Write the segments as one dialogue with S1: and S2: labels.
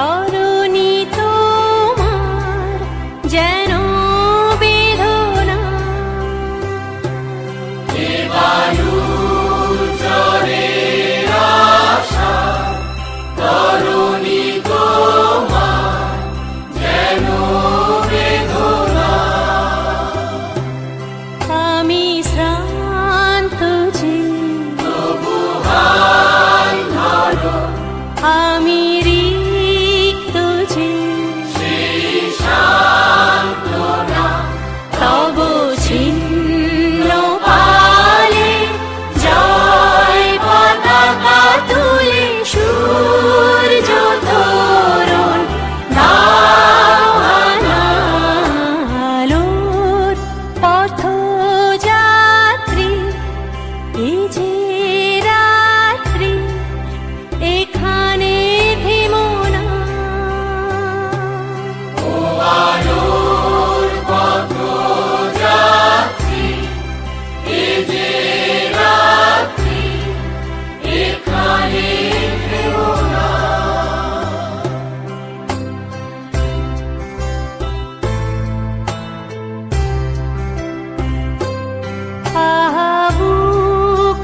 S1: সারা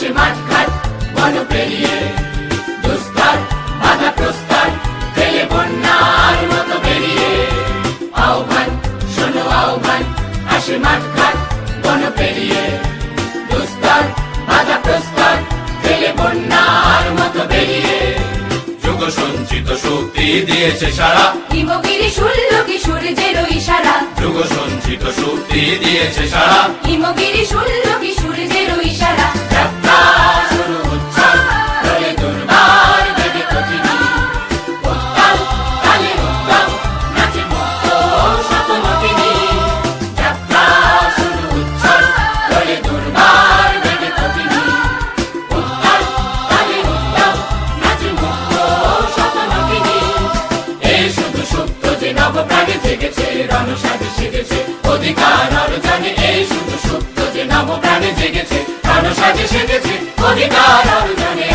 S1: আসে মাঠঘাট বন পেরিয়ে দুস্তার বাধা প্রস্তার ফেলে বন্যার মতো বেরিয়ে আহ্বান শোনো আহ্বান আসে মাঠঘাট বন পেরিয়ে দুস্তার বাধা প্রস্তার ফেলে বন্যার মতো বেরিয়ে যুগ সঞ্চিত শক্তি দিয়েছে সারা।
S2: হিমগিরি শুনল কি সূর্যের ইশারা।
S1: যুগ সঞ্চিত শক্তি দিয়েছে সারা।
S2: হিমগিরি শুনল কি সূর্যের ইশারা।
S1: শুধু যে জেগেছে। রণসাজে সেজেছে। অধিকার আর আহ্বান